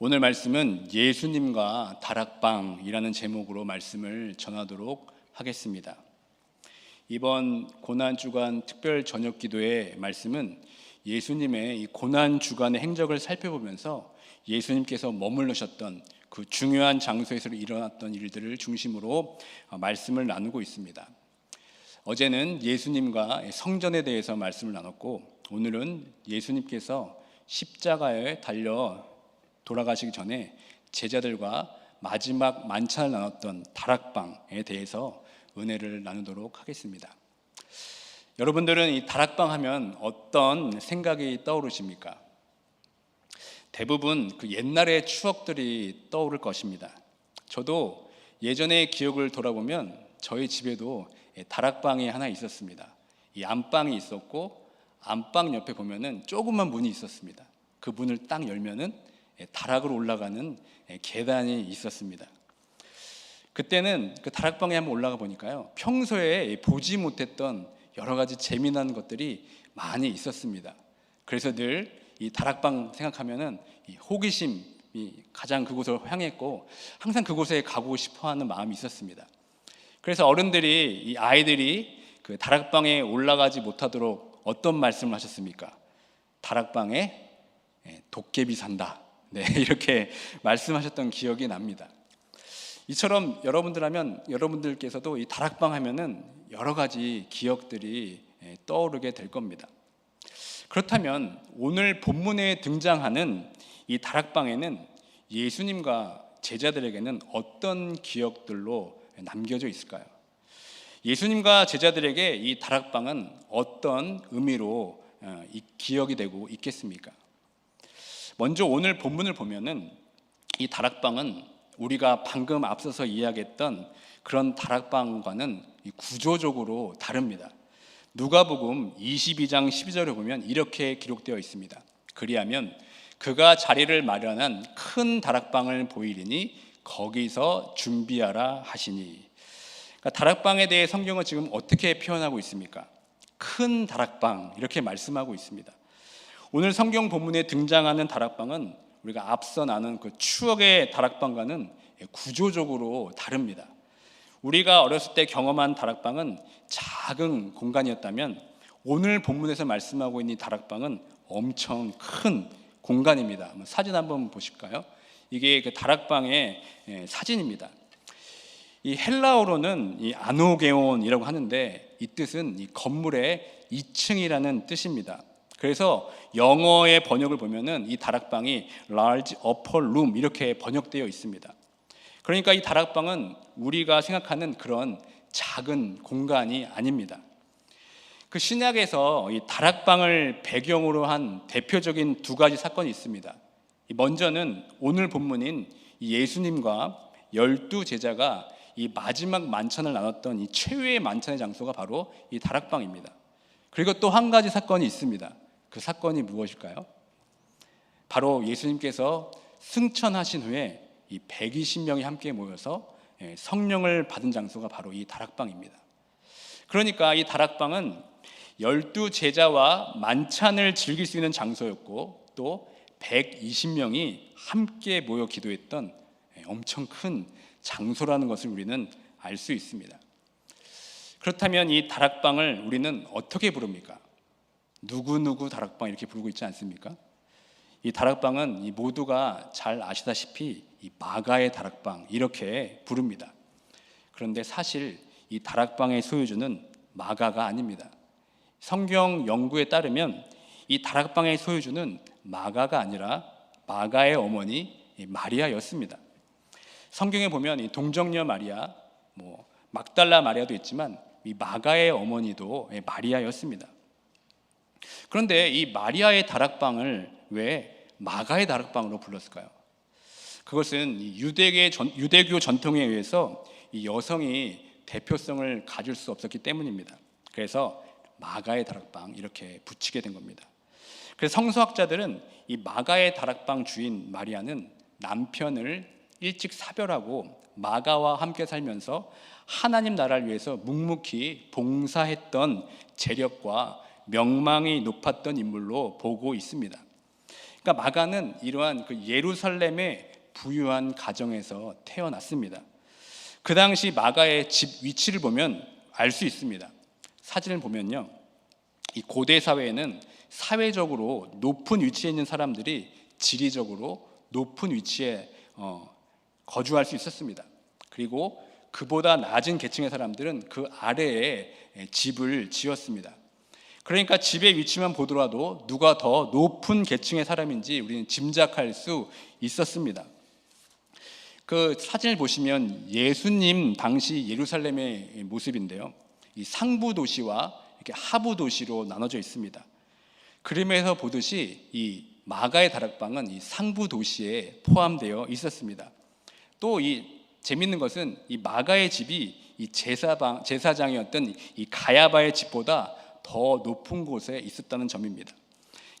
오늘 말씀은 예수님과 다락방이라는 제목으로 말씀을 전하도록 하겠습니다. 이번 고난 주간 특별 저녁 기도의 말씀은 예수님의 이 고난 주간의 행적을 살펴보면서 예수님께서 머물르셨던 그 중요한 장소에서 일어났던 일들을 중심으로 말씀을 나누고 있습니다. 어제는 예수님과 성전에 대해서 말씀을 나눴고 오늘은 예수님께서 십자가에 달려 돌아가시기 전에 제자들과 마지막 만찬을 나눴던 다락방에 대해서 은혜를 나누도록 하겠습니다. 여러분들은 이 다락방 하면 어떤 생각이 떠오르십니까? 대부분 그 옛날의 추억들이 떠오를 것입니다. 저도 예전의 기억을 돌아보면 저희 집에도 다락방이 하나 있었습니다. 이 안방이 있었고 안방 옆에 보면은 조그만 문이 있었습니다. 그 문을 딱 열면은 다락으로 올라가는 계단이 있었습니다. 그때는 그 다락방에 한번 올라가 보니까요. 평소에 보지 못했던 여러 가지 재미난 것들이 많이 있었습니다. 그래서 늘 이 다락방 생각하면은 이 호기심이 가장 그곳을 향했고 항상 그곳에 가고 싶어하는 마음이 있었습니다. 그래서 어른들이 이 아이들이 그 다락방에 올라가지 못하도록 어떤 말씀을 하셨습니까? 다락방에 도깨비 산다. 네, 이렇게 말씀하셨던 기억이 납니다. 이처럼 여러분들 하면 여러분들께서도 이 다락방 하면은 여러 가지 기억들이 떠오르게 될 겁니다. 그렇다면 오늘 본문에 등장하는 이 다락방에는 예수님과 제자들에게는 어떤 기억들로 남겨져 있을까요? 예수님과 제자들에게 이 다락방은 어떤 의미로 어, 기억이 되고 있겠습니까? 먼저 오늘 본문을 보면은 이 다락방은 우리가 방금 앞서서 이야기했던 그런 다락방과는 구조적으로 다릅니다. 누가복음 22장 12절에 보면 이렇게 기록되어 있습니다. 그리하면 그가 자리를 마련한 큰 다락방을 보이리니 거기서 준비하라 하시니. 그러니까 다락방에 대해 성경은 지금 어떻게 표현하고 있습니까? 큰 다락방 이렇게 말씀하고 있습니다. 오늘 성경 본문에 등장하는 다락방은 우리가 앞서 나눈 그 추억의 다락방과는 구조적으로 다릅니다. 우리가 어렸을 때 경험한 다락방은 작은 공간이었다면 오늘 본문에서 말씀하고 있는 다락방은 엄청 큰 공간입니다. 사진 한번 보실까요? 이게 그 다락방의 예, 사진입니다. 이 헬라어로는 이 아노게온이라고 하는데 이 뜻은 이 건물의 2층이라는 뜻입니다. 그래서 영어의 번역을 보면은 이 다락방이 large upper room 이렇게 번역되어 있습니다. 그러니까 이 다락방은 우리가 생각하는 그런 작은 공간이 아닙니다. 그 신약에서 이 다락방을 배경으로 한 대표적인 두 가지 사건이 있습니다. 먼저는 오늘 본문인 예수님과 열두 제자가 이 마지막 만찬을 나눴던 이 최후의 만찬의 장소가 바로 이 다락방입니다. 그리고 또 한 가지 사건이 있습니다. 그 사건이 무엇일까요? 바로 예수님께서 승천하신 후에 이 120명이 함께 모여서 예, 성령을 받은 장소가 바로 이 다락방입니다. 그러니까 이 다락방은 열두 제자와 만찬을 즐길 수 있는 장소였고 또 120명이 함께 모여 기도했던 예, 엄청 큰 장소라는 것을 우리는 알 수 있습니다. 그렇다면 이 다락방을 우리는 어떻게 부릅니까? 누구누구 다락방 이렇게 부르고 있지 않습니까? 이 다락방은 이 모두가 잘 아시다시피 이 마가의 다락방 이렇게 부릅니다. 그런데 사실 이 다락방의 소유주는 마가가 아닙니다. 성경 연구에 따르면 이 다락방의 소유주는 마가가 아니라 마가의 어머니 마리아였습니다. 성경에 보면 이 동정녀 마리아, 뭐 막달라 마리아도 있지만 이 마가의 어머니도 마리아였습니다. 그런데 이 마리아의 다락방을 왜 마가의 다락방으로 불렀을까요? 그것은 유대계 전, 유대교 전통에 의해서 이 여성이 대표성을 가질 수 없었기 때문입니다. 그래서 마가의 다락방 이렇게 붙이게 된 겁니다. 그래서 성서학자들은 이 마가의 다락방 주인 마리아는 남편을 일찍 사별하고 마가와 함께 살면서 하나님 나라를 위해서 묵묵히 봉사했던 재력과 명망이 높았던 인물로 보고 있습니다. 그러니까 마가는 이러한 그 예루살렘의 부유한 가정에서 태어났습니다. 그 당시 마가의 집 위치를 보면 알 수 있습니다. 사진을 보면요. 이 고대 사회에는 사회적으로 높은 위치에 있는 사람들이 지리적으로 높은 위치에 어, 거주할 수 있었습니다. 그리고 그보다 낮은 계층의 사람들은 그 아래에 집을 지었습니다. 그러니까 집의 위치만 보더라도 누가 더 높은 계층의 사람인지 우리는 짐작할 수 있었습니다. 그 사진을 보시면 예수님 당시 예루살렘의 모습인데요. 이 상부 도시와 이렇게 하부 도시로 나눠져 있습니다. 그림에서 보듯이 이 마가의 다락방은 이 상부 도시에 포함되어 있었습니다. 또 이 재밌는 것은 이 마가의 집이 이 제사방 제사장이었던 이 가야바의 집보다 더 높은 곳에 있었다는 점입니다.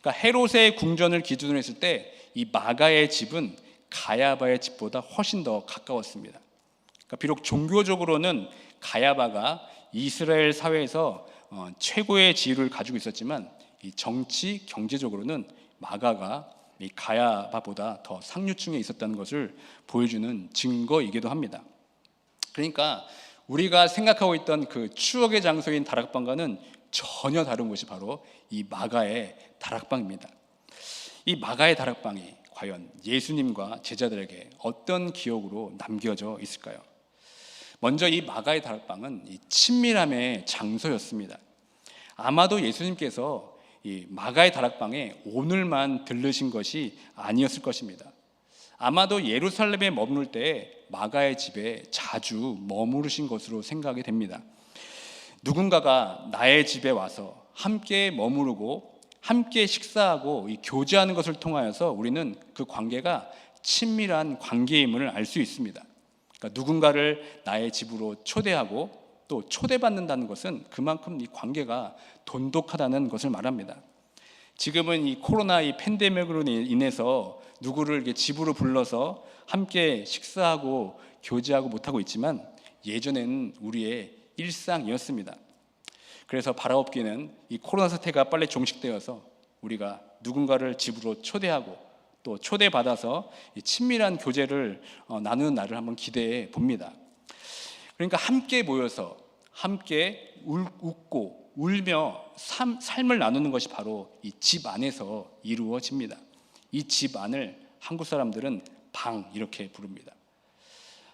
그러니까 헤롯의 궁전을 기준으로 했을 때 이 마가의 집은 가야바의 집보다 훨씬 더 가까웠습니다. 그러니까 비록 종교적으로는 가야바가 이스라엘 사회에서 어, 최고의 지위를 가지고 있었지만 이 정치 경제적으로는 마가가 이 가야바보다 더 상류층에 있었다는 것을 보여주는 증거이기도 합니다. 그러니까 우리가 생각하고 있던 그 추억의 장소인 다락방과는 전혀 다른 곳이 바로 이 마가의 다락방입니다. 이 마가의 다락방이 과연 예수님과 제자들에게 어떤 기억으로 남겨져 있을까요? 먼저 이 마가의 다락방은 이 친밀함의 장소였습니다. 아마도 예수님께서 이 마가의 다락방에 오늘만 들르신 것이 아니었을 것입니다. 아마도 예루살렘에 머물 때 마가의 집에 자주 머무르신 것으로 생각이 됩니다. 누군가가 나의 집에 와서 함께 머무르고 함께 식사하고 교제하는 것을 통하여서 우리는 그 관계가 친밀한 관계임을 알 수 있습니다. 그러니까 누군가를 나의 집으로 초대하고 또 초대받는다는 것은 그만큼 이 관계가 돈독하다는 것을 말합니다. 지금은 이 코로나 이 팬데믹으로 인해서 누구를 이렇게 집으로 불러서 함께 식사하고 교제하고 못하고 있지만 예전에는 우리의 일상이었습니다. 그래서 바라옵기는 이 코로나 사태가 빨리 종식되어서 우리가 누군가를 집으로 초대하고 또 초대받아서 친밀한 교제를 어, 나누는 날을 한번 기대해 봅니다. 그러니까 함께 모여서 함께 웃고 울며 삶, 삶을 나누는 것이 바로 이 집 안에서 이루어집니다. 이 집 안을 한국 사람들은 방 이렇게 부릅니다.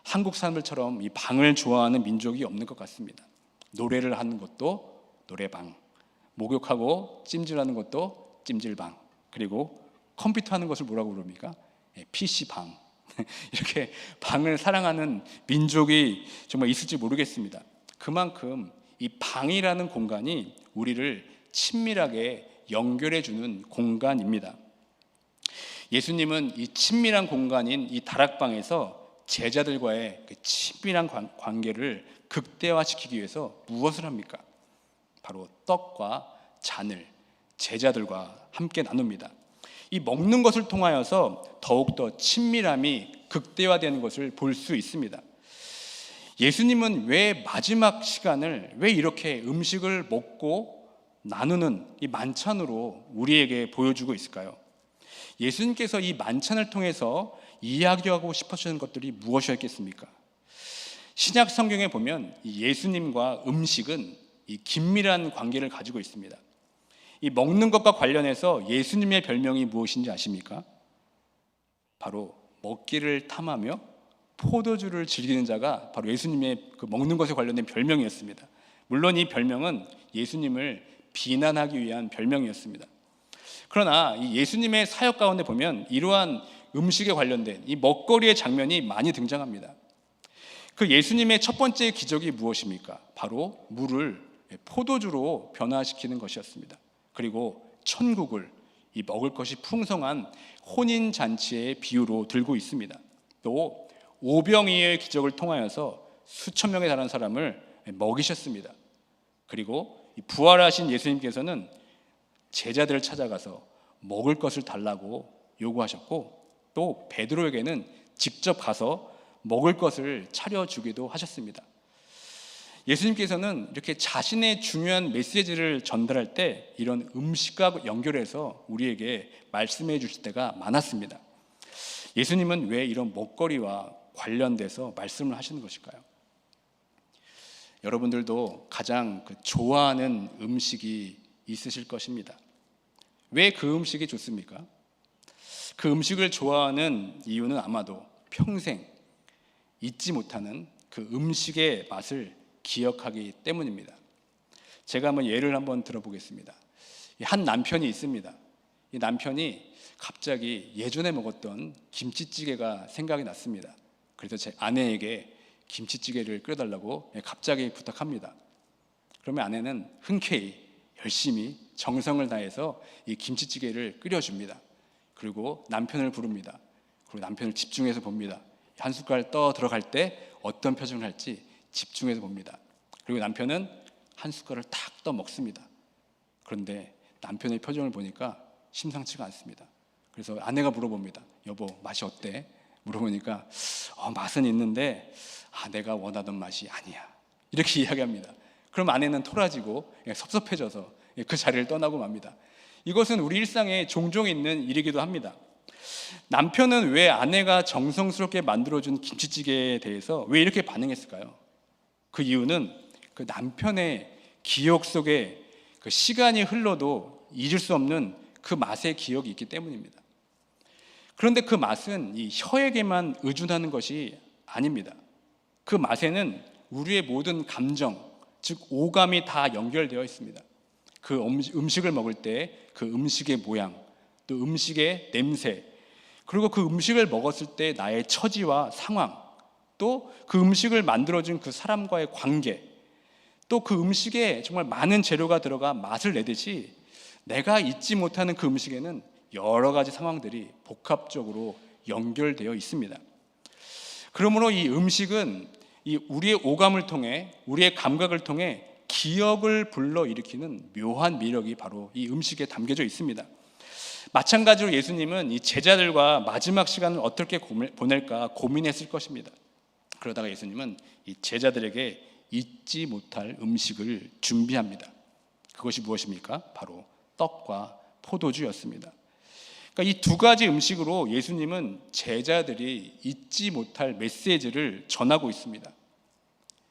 한국 사람들처럼 이 방을 좋아하는 민족이 없는 것 같습니다. 노래를 하는 것도 노래방, 목욕하고 찜질하는 것도 찜질방, 그리고 컴퓨터 하는 것을 뭐라고 부릅니까? PC 예, 방. 이렇게 방을 사랑하는 민족이 정말 있을지 모르겠습니다. 그만큼 이 방이라는 공간이 우리를 친밀하게 연결해 주는 공간입니다. 예수님은 이 친밀한 공간인 이 다락방에서 제자들과의 그 친밀한 관계를 극대화시키기 위해서 무엇을 합니까? 바로 떡과 잔을 제자들과 함께 나눕니다. 이 먹는 것을 통하여서 더욱더 친밀함이 극대화되는 것을 볼 수 있습니다. 예수님은 왜 마지막 시간을 왜 이렇게 음식을 먹고 나누는 이 만찬으로 우리에게 보여주고 있을까요? 예수님께서 이 만찬을 통해서 이야기하고 싶으시는 것들이 무엇이었겠습니까? 신약 성경에 보면 예수님과 음식은 이 긴밀한 관계를 가지고 있습니다. 이 먹는 것과 관련해서 예수님의 별명이 무엇인지 아십니까? 바로 먹기를 탐하며 포도주를 즐기는 자가 바로 예수님의 그 먹는 것에 관련된 별명이었습니다. 물론 이 별명은 예수님을 비난하기 위한 별명이었습니다. 그러나 이 예수님의 사역 가운데 보면 이러한 음식에 관련된 이 먹거리의 장면이 많이 등장합니다. 그 예수님의 첫 번째 기적이 무엇입니까? 바로 물을 포도주로 변화시키는 것이었습니다. 그리고 천국을 이 먹을 것이 풍성한 혼인 잔치의 비유로 들고 있습니다. 또 오병이의 기적을 통하여서 수천 명에 달하는 사람을 먹이셨습니다. 그리고 부활하신 예수님께서는 제자들을 찾아가서 먹을 것을 달라고 요구하셨고 또 베드로에게는 직접 가서 먹을 것을 차려주기도 하셨습니다. 예수님께서는 이렇게 자신의 중요한 메시지를 전달할 때 이런 음식과 연결해서 우리에게 말씀해 주실 때가 많았습니다. 예수님은 왜 이런 먹거리와 관련돼서 말씀을 하시는 것일까요? 여러분들도 가장 그 좋아하는 음식이 있으실 것입니다. 왜 그 음식이 좋습니까? 그 음식을 좋아하는 이유는 아마도 평생 잊지 못하는 그 음식의 맛을 기억하기 때문입니다. 제가 한번 예를 한번 들어보겠습니다. 한 남편이 있습니다. 이 남편이 갑자기 예전에 먹었던 김치찌개가 생각이 났습니다. 그래서 제 아내에게 김치찌개를 끓여달라고 갑자기 부탁합니다. 그러면 아내는 흔쾌히 열심히 정성을 다해서 이 김치찌개를 끓여줍니다. 그리고 남편을 부릅니다. 그리고 남편을 집중해서 봅니다. 한 숟갈 떠 들어갈 때 어떤 표정을 할지 집중해서 봅니다. 그리고 남편은 한 숟갈을 탁 떠 먹습니다. 그런데 남편의 표정을 보니까 심상치가 않습니다. 그래서 아내가 물어봅니다. 여보, 맛이 어때? 물어보니까 어, 맛은 있는데 아, 내가 원하던 맛이 아니야. 이렇게 이야기합니다. 그럼 아내는 토라지고 예, 섭섭해져서 예, 그 자리를 떠나고 맙니다. 이것은 우리 일상에 종종 있는 일이기도 합니다. 남편은 왜 아내가 정성스럽게 만들어준 김치찌개에 대해서 왜 이렇게 반응했을까요? 그 이유는 그 남편의 기억 속에 그 시간이 흘러도 잊을 수 없는 그 맛의 기억이 있기 때문입니다. 그런데 그 맛은 이 혀에게만 의존하는 것이 아닙니다. 그 맛에는 우리의 모든 감정, 즉 오감이 다 연결되어 있습니다. 그 음식을 먹을 때 그 음식의 모양, 또 음식의 냄새, 그리고 그 음식을 먹었을 때 나의 처지와 상황, 또 그 음식을 만들어준 그 사람과의 관계, 또 그 음식에 정말 많은 재료가 들어가 맛을 내듯이 내가 잊지 못하는 그 음식에는 여러 가지 상황들이 복합적으로 연결되어 있습니다. 그러므로 이 음식은 이 우리의 오감을 통해 우리의 감각을 통해 기억을 불러 일으키는 묘한 매력이 바로 이 음식에 담겨져 있습니다. 마찬가지로 예수님은 이 제자들과 마지막 시간을 어떻게 보낼까 고민했을 것입니다. 그러다가 예수님은 이 제자들에게 잊지 못할 음식을 준비합니다. 그것이 무엇입니까? 바로 떡과 포도주였습니다. 그러니까 이 두 가지 음식으로 예수님은 제자들이 잊지 못할 메시지를 전하고 있습니다.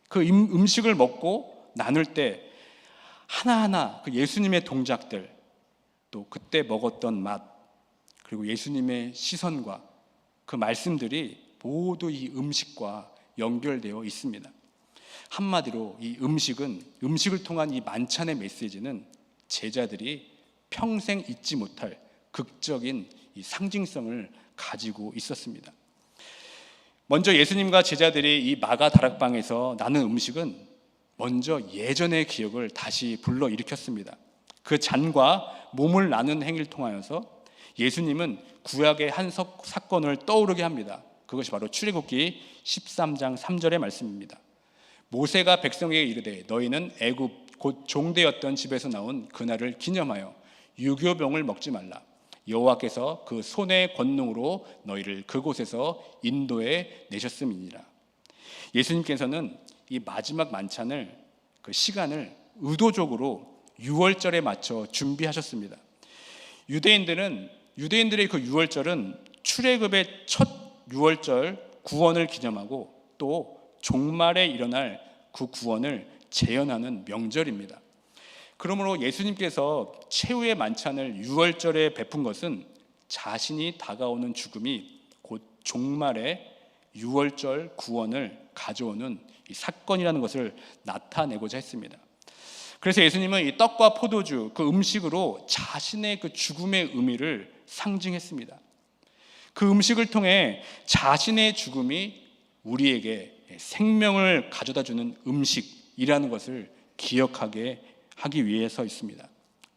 그 음식을 먹고 나눌 때 하나하나 그 예수님의 동작들, 또 그때 먹었던 맛, 그리고 예수님의 시선과 그 말씀들이 모두 이 음식과 연결되어 있습니다. 한마디로 이 음식은 음식을 통한 이 만찬의 메시지는 제자들이 평생 잊지 못할 극적인 이 상징성을 가지고 있었습니다. 먼저 예수님과 제자들이 이 마가 다락방에서 나눈 음식은 먼저 예전의 기억을 다시 불러 일으켰습니다. 그 잔과 몸을 나눈 행위를 통하여서 예수님은 구약의 한 사건을 떠오르게 합니다. 그것이 바로 출애굽기 13장 3절의 말씀입니다. 모세가 백성에게 이르되 너희는 애굽 곧 종되었던 집에서 나온 그날을 기념하여 유교병을 먹지 말라. 여호와께서 그 손의 권능으로 너희를 그곳에서 인도해 내셨음이니라. 예수님께서는 이 마지막 만찬을 그 시간을 의도적으로 6월절에 맞춰 준비하셨습니다. 유대인들은 유대인들의 그 6월절은 출애굽의 첫 6월절 구원을 기념하고 또 종말에 일어날 그 구원을 재현하는 명절입니다. 그러므로 예수님께서 최후의 만찬을 6월절에 베푼 것은 자신이 다가오는 죽음이 곧 종말의 6월절 구원을 가져오는 이 사건이라는 것을 나타내고자 했습니다. 그래서 예수님은 이 떡과 포도주 그 음식으로 자신의 그 죽음의 의미를 상징했습니다. 그 음식을 통해 자신의 죽음이 우리에게 생명을 가져다 주는 음식이라는 것을 기억하게 하기 위해서 있습니다.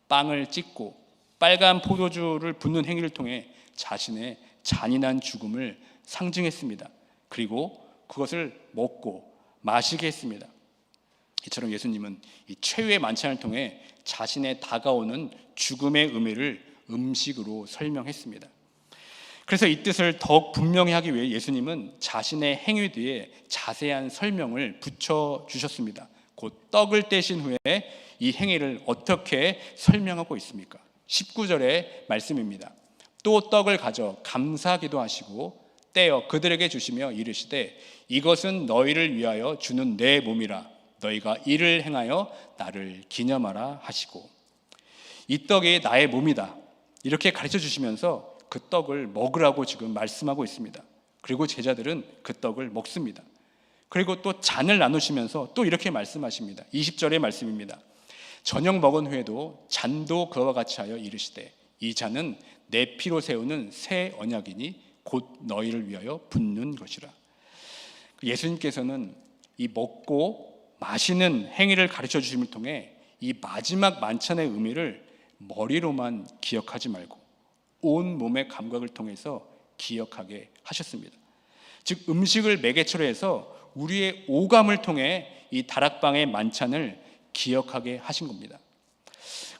빵을 찢고 빨간 포도주를 붓는 행위를 통해 자신의 잔인한 죽음을 상징했습니다. 그리고 그것을 먹고 마시게 했습니다. 이처럼 예수님은 이 최후의 만찬을 통해 자신의 다가오는 죽음의 의미를 음식으로 설명했습니다. 그래서 이 뜻을 더욱 분명히 하기 위해 예수님은 자신의 행위 뒤에 자세한 설명을 붙여 주셨습니다. 곧 떡을 떼신 후에 이 행위를 어떻게 설명하고 있습니까? 19절의 말씀입니다. 또 떡을 가져 감사기도 하시고 떼어 그들에게 주시며 이르시되 이것은 너희를 위하여 주는 내 몸이라 너희가 이를 행하여 나를 기념하라 하시고 이 떡이 나의 몸이다 이렇게 가르쳐 주시면서 그 떡을 먹으라고 지금 말씀하고 있습니다. 그리고 제자들은 그 떡을 먹습니다. 그리고 또 잔을 나누시면서 또 이렇게 말씀하십니다. 20절의 말씀입니다. 저녁 먹은 후에도 잔도 그와 같이 하여 이르시되 이 잔은 내 피로 세우는 새 언약이니 곧 너희를 위하여 붓는 것이라. 예수님께서는 이 먹고 마시는 행위를 가르쳐 주심을 통해 이 마지막 만찬의 의미를 머리로만 기억하지 말고 온 몸의 감각을 통해서 기억하게 하셨습니다. 즉 음식을 매개체로 해서 우리의 오감을 통해 이 다락방의 만찬을 기억하게 하신 겁니다.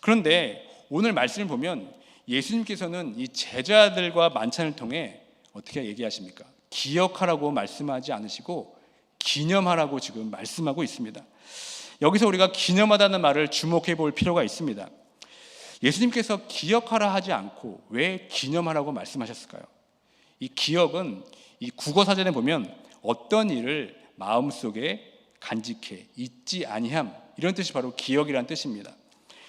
그런데 오늘 말씀을 보면 예수님께서는 이 제자들과 만찬을 통해 어떻게 얘기하십니까? 기억하라고 말씀하지 않으시고 기념하라고 지금 말씀하고 있습니다. 여기서 우리가 기념하다는 말을 주목해 볼 필요가 있습니다. 예수님께서 기억하라 하지 않고 왜 기념하라고 말씀하셨을까요? 이 기억은 이 국어 사전에 보면 어떤 일을 마음속에 간직해 잊지 아니함 이런 뜻이 바로 기억이란 뜻입니다.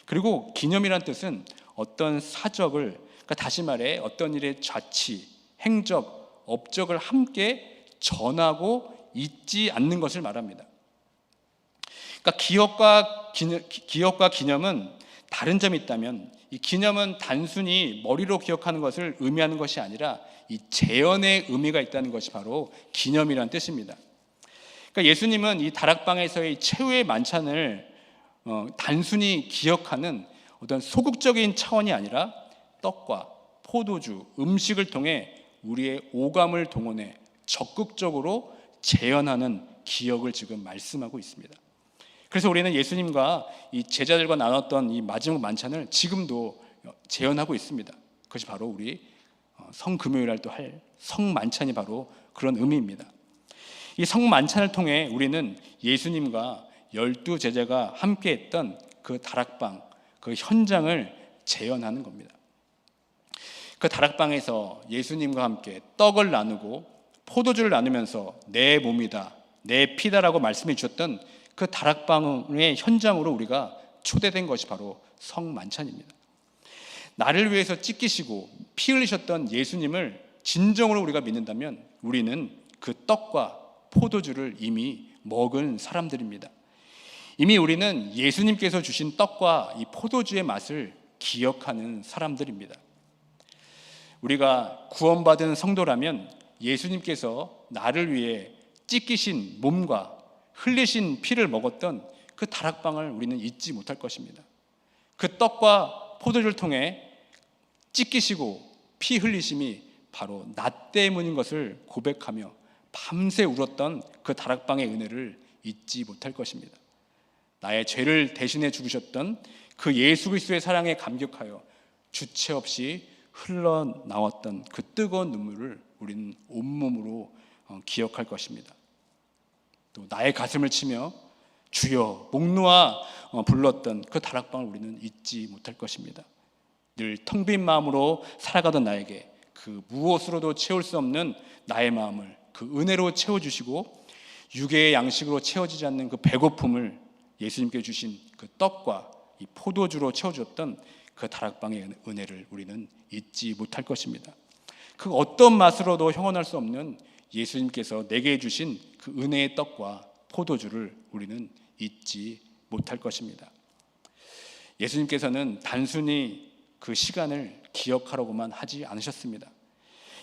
그리고 기념이란 뜻은 어떤 사적을 그러니까 다시 말해 어떤 일의 자치, 행적, 업적을 함께 전하고 잊지 않는 것을 말합니다. 그러니까 기억과 기념, 기억과 기념은 다른 점이 있다면 이 기념은 단순히 머리로 기억하는 것을 의미하는 것이 아니라 이 재현의 의미가 있다는 것이 바로 기념이란 뜻입니다. 그러니까 예수님은 이 다락방에서의 최후의 만찬을 어, 단순히 기억하는 어떤 소극적인 차원이 아니라 떡과 포도주, 음식을 통해 우리의 오감을 동원해 적극적으로 재현하는 기억을 지금 말씀하고 있습니다. 그래서 우리는 예수님과 이 제자들과 나눴던 이 마지막 만찬을 지금도 재현하고 있습니다. 그것이 바로 우리 어, 성금요일 날또할 성만찬이 바로 그런 의미입니다. 이 성만찬을 통해 우리는 예수님과 열두 제자가 함께 했던 그 다락방, 그 현장을 재현하는 겁니다. 그 다락방에서 예수님과 함께 떡을 나누고 포도주를 나누면서 내 몸이다, 내 피다라고 말씀해 주셨던 그 다락방의 현장으로 우리가 초대된 것이 바로 성만찬입니다. 나를 위해서 찢기시고 피 흘리셨던 예수님을 진정으로 우리가 믿는다면 우리는 그 떡과 포도주를 이미 먹은 사람들입니다. 이미 우리는 예수님께서 주신 떡과 이 포도주의 맛을 기억하는 사람들입니다. 우리가 구원받은 성도라면 예수님께서 나를 위해 찢기신 몸과 흘리신 피를 먹었던 그 다락방을 우리는 잊지 못할 것입니다. 그 떡과 포도주를 통해 찢기시고 피 흘리심이 바로 나 때문인 것을 고백하며 밤새 울었던 그 다락방의 은혜를 잊지 못할 것입니다. 나의 죄를 대신해 죽으셨던 그 예수 그리스도의 사랑에 감격하여 주체 없이 흘러나왔던 그 뜨거운 눈물을 우리는 온몸으로 어, 기억할 것입니다. 또 나의 가슴을 치며 주여 목 놓아 어, 불렀던 그 다락방을 우리는 잊지 못할 것입니다. 늘 텅 빈 마음으로 살아가던 나에게 그 무엇으로도 채울 수 없는 나의 마음을 그 은혜로 채워주시고 유괴의 양식으로 채워지지 않는 그 배고픔을 예수님께 주신 그 떡과 이 포도주로 채워주었던 그 다락방의 은혜를 우리는 잊지 못할 것입니다. 그 어떤 맛으로도 형언할 수 없는 예수님께서 내게 주신 그 은혜의 떡과 포도주를 우리는 잊지 못할 것입니다. 예수님께서는 단순히 그 시간을 기억하라고만 하지 않으셨습니다.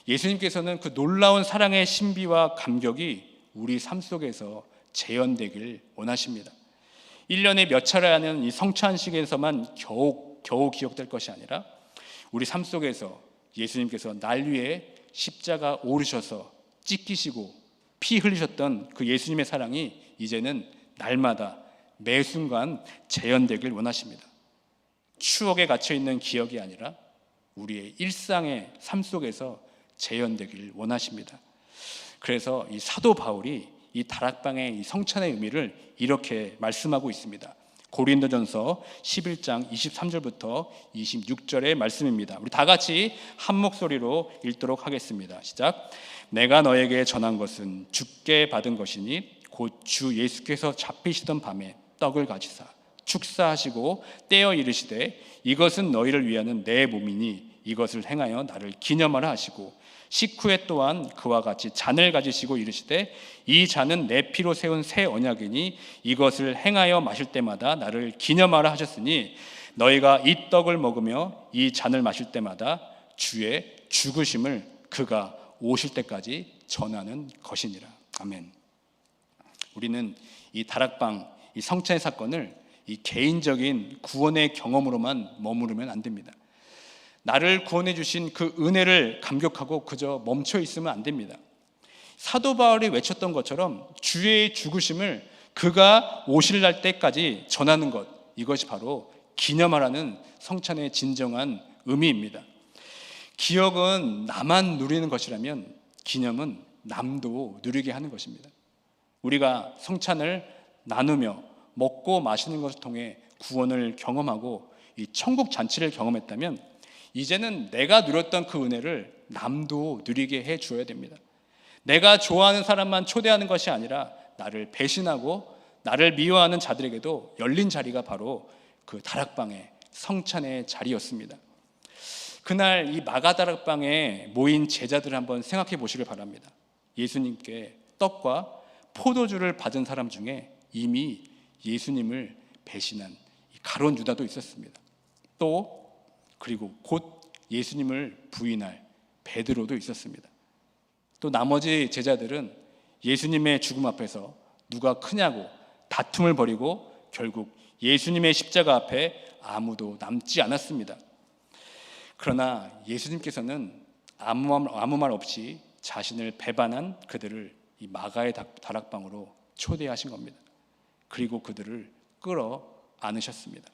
예수님께서는 그 놀라운 사랑의 신비와 감격이 우리 삶 속에서 재현되길 원하십니다. 1년에 몇 차례 하는 이 성찬식에서만 겨우 겨우 기억될 것이 아니라 우리 삶 속에서 예수님께서 날 위해 십자가 오르셔서 찢기시고 피 흘리셨던 그 예수님의 사랑이 이제는 날마다 매 순간 재현되길 원하십니다. 추억에 갇혀 있는 기억이 아니라 우리의 일상의 삶 속에서 재현되길 원하십니다. 그래서 이 사도 바울이 이 다락방의 이 성찬의 의미를 이렇게 말씀하고 있습니다. 고린도전서 11장 23절부터 26절의 말씀입니다. 우리 다 같이 한 목소리로 읽도록 하겠습니다. 시작. 내가 너에게 전한 것은 주께 받은 것이니 곧 주 예수께서 잡히시던 밤에 떡을 가지사 축사하시고 떼어 이르시되 이것은 너희를 위하는 내 몸이니 이것을 행하여 나를 기념하라 하시고 식후에 또한 그와 같이 잔을 가지시고 이르시되 이 잔은 내 피로 세운 새 언약이니 이것을 행하여 마실 때마다 나를 기념하라 하셨으니 너희가 이 떡을 먹으며 이 잔을 마실 때마다 주의 죽으심을 그가 오실 때까지 전하는 것이니라 아멘. 우리는 이 다락방 이 성찬의 사건을 이 개인적인 구원의 경험으로만 머무르면 안 됩니다. 나를 구원해 주신 그 은혜를 감격하고 그저 멈춰 있으면 안 됩니다. 사도 바울이 외쳤던 것처럼 주의 죽으심을 그가 오실 날 때까지 전하는 것 이것이 바로 기념하라는 성찬의 진정한 의미입니다. 기억은 나만 누리는 것이라면 기념은 남도 누리게 하는 것입니다. 우리가 성찬을 나누며 먹고 마시는 것을 통해 구원을 경험하고 이 천국 잔치를 경험했다면 이제는 내가 누렸던 그 은혜를 남도 누리게 해 주어야 됩니다. 내가 좋아하는 사람만 초대하는 것이 아니라 나를 배신하고 나를 미워하는 자들에게도 열린 자리가 바로 그 다락방의 성찬의 자리였습니다. 그날 이 마가다락방에 모인 제자들을 한번 생각해 보시길 바랍니다. 예수님께 떡과 포도주를 받은 사람 중에 이미 예수님을 배신한 가론 유다도 있었습니다. 또 그리고 곧 예수님을 부인할 베드로도 있었습니다. 또 나머지 제자들은 예수님의 죽음 앞에서 누가 크냐고 다툼을 벌이고 결국 예수님의 십자가 앞에 아무도 남지 않았습니다. 그러나 예수님께서는 아무 말, 아무 말 없이 자신을 배반한 그들을 이 마가의 다락방으로 초대하신 겁니다. 그리고 그들을 끌어 안으셨습니다.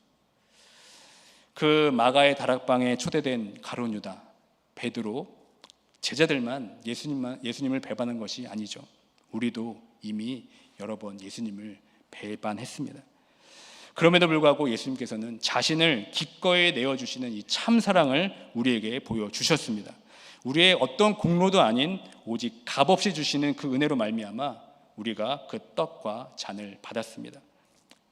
그 마가의 다락방에 초대된 가론 유다, 베드로, 제자들만 예수님만 예수님을 배반한 것이 아니죠. 우리도 이미 여러 번 예수님을 배반했습니다. 그럼에도 불구하고 예수님께서는 자신을 기꺼이 내어 주시는 이 참 사랑을 우리에게 보여 주셨습니다. 우리의 어떤 공로도 아닌 오직 값없이 주시는 그 은혜로 말미암아 우리가 그 떡과 잔을 받았습니다.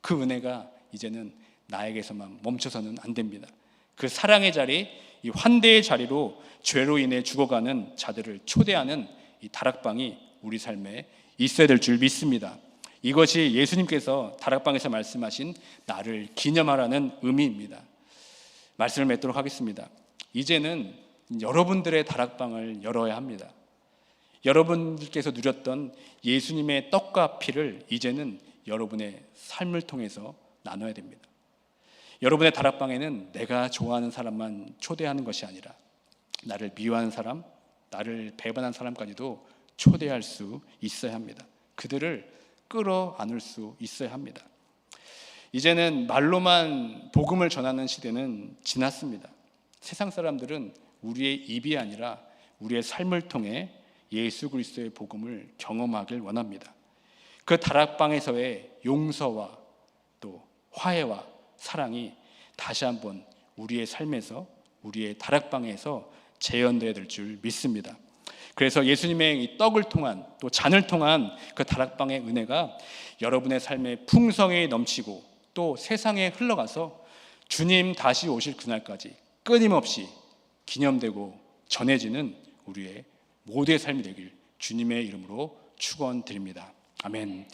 그 은혜가 이제는 나에게서만 멈춰서는 안 됩니다. 그 사랑의 자리, 이 환대의 자리로 죄로 인해 죽어가는 자들을 초대하는 이 다락방이 우리 삶에 있어야 될 줄 믿습니다. 이것이 예수님께서 다락방에서 말씀하신 나를 기념하라는 의미입니다. 말씀을 맺도록 하겠습니다. 이제는 여러분들의 다락방을 열어야 합니다. 여러분들께서 누렸던 예수님의 떡과 피를 이제는 여러분의 삶을 통해서 나눠야 됩니다. 여러분의 다락방에는 내가 좋아하는 사람만 초대하는 것이 아니라 나를 미워하는 사람, 나를 배반한 사람까지도 초대할 수 있어야 합니다. 그들을 끌어 안을 수 있어야 합니다. 이제는 말로만 복음을 전하는 시대는 지났습니다. 세상 사람들은 우리의 입이 아니라 우리의 삶을 통해 예수 그리스도의 복음을 경험하길 원합니다. 그 다락방에서의 용서와 또 화해와 사랑이 다시 한번 우리의 삶에서 우리의 다락방에서 재현되어야 될 줄 믿습니다. 그래서 예수님의 이 떡을 통한 또 잔을 통한 그 다락방의 은혜가 여러분의 삶에 풍성히 넘치고 또 세상에 흘러가서 주님 다시 오실 그날까지 끊임없이 기념되고 전해지는 우리의 모두의 삶이 되길 주님의 이름으로 축원드립니다. 아멘.